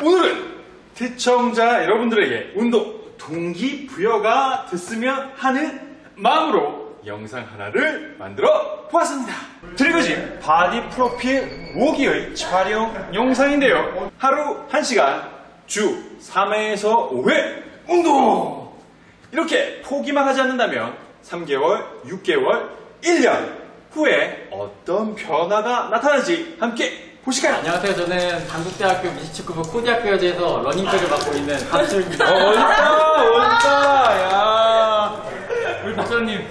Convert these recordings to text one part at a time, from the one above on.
오늘은 시청자 여러분들에게 운동 동기부여가 됐으면 하는 마음으로 영상 하나를 만들어 보았습니다. 드래그진 바디 프로필 5기의 촬영 영상인데요. 하루 1시간 주 3회에서 5회 운동! 이렇게 포기만 하지 않는다면 3개월, 6개월, 1년 후에 어떤 변화가 나타나는지 함께 보실까요? 안녕하세요. 저는 단국대학교 미식축구부 코디학교여제에서 러닝백을 맡고 있는 박수입니다. 어, 멋있다, 멋있다, 야. 우리 박사님.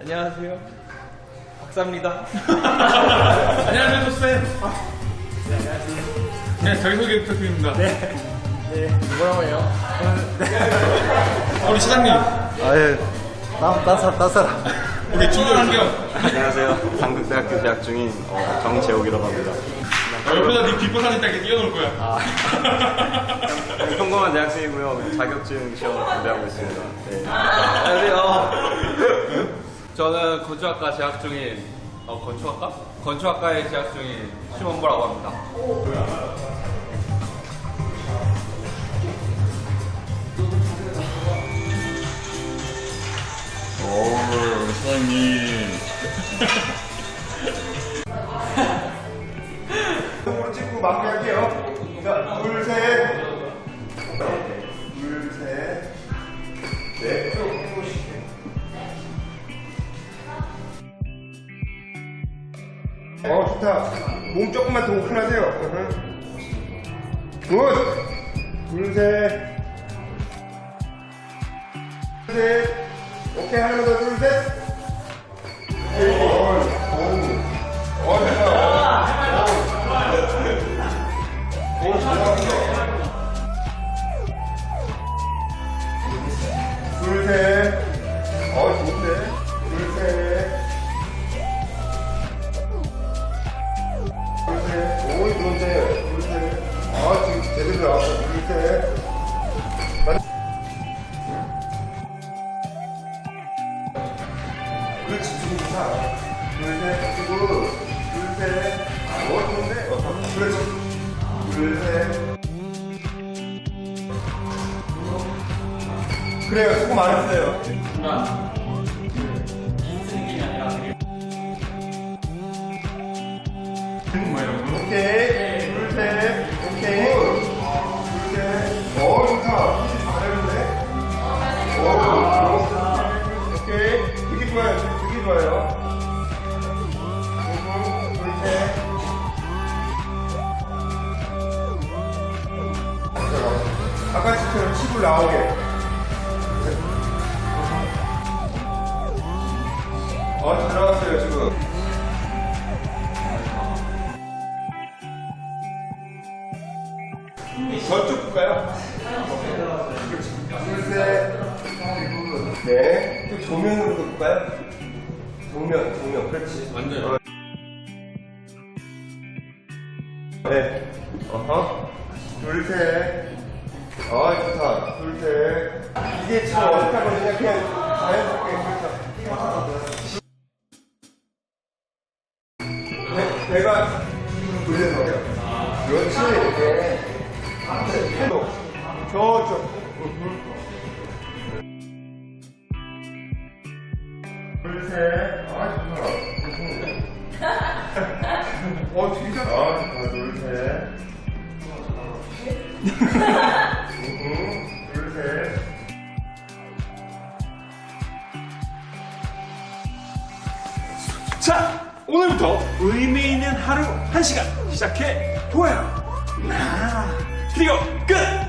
안녕하세요. 박사입니다. 안녕하세요, 쌤. 네, 자기소개 부탁드립니다. 뭐라고 해요? 우리 시장님, 아예 따사 따사라. 우리 중도 환경. 안녕하세요. 당국대학교 재학 중인 어, 정재욱이라고 합니다. 어, 옆에다 네 비포 사진 딱 이렇게 띄워놓을 거야. 평범한 대학생이고요. 자격증 시험 준비하고 있습니다. 네. 안녕하세요. 저는 건축학과 재학 중인 어 건축학과? 건축학과에 재학 중인 심원보라고 합니다. 으로 좋다. 몸 조금만 더 오픈하세요. 굿. 둘, 셋. 둘, 셋. 오케이, 하나만 더, 둘, 셋. 오케이, 어, 오. 어, 됐다. 둘, 나왔어. 둘, 셋. 맞- 그렇지, 지금 좋다. 둘, 셋. 그리고, 둘, 셋. 어, 좋은데? 어, 그렇지. 둘, 셋. 그래요, 수고 많았어요. 오케이. 음, 둘, 셋. 자, 아까 지금 치고 나오게. 어, 잘 나왔어요, 지금. 저쪽 볼까요? 둘, 셋. 네. 또 조면으로 볼까요? 조면, 조면. 그렇지. 완전. 네. 어허. 둘, 셋. 아, 좋다. 둘, 셋. 이게 지금 어떻게 하거든요? 그냥 자연스럽게. 그렇죠. 배, 배가 돌리는 거예요. 그렇지, 이렇게. 해도. 저쪽. 둘, 셋. 어, 잘. 아, 좋다. 둘, 셋. 음, 둘, 셋. 자, 오늘부터 의미 있는 하루 1시간 시작해 보아요. 나, 그리고 끝!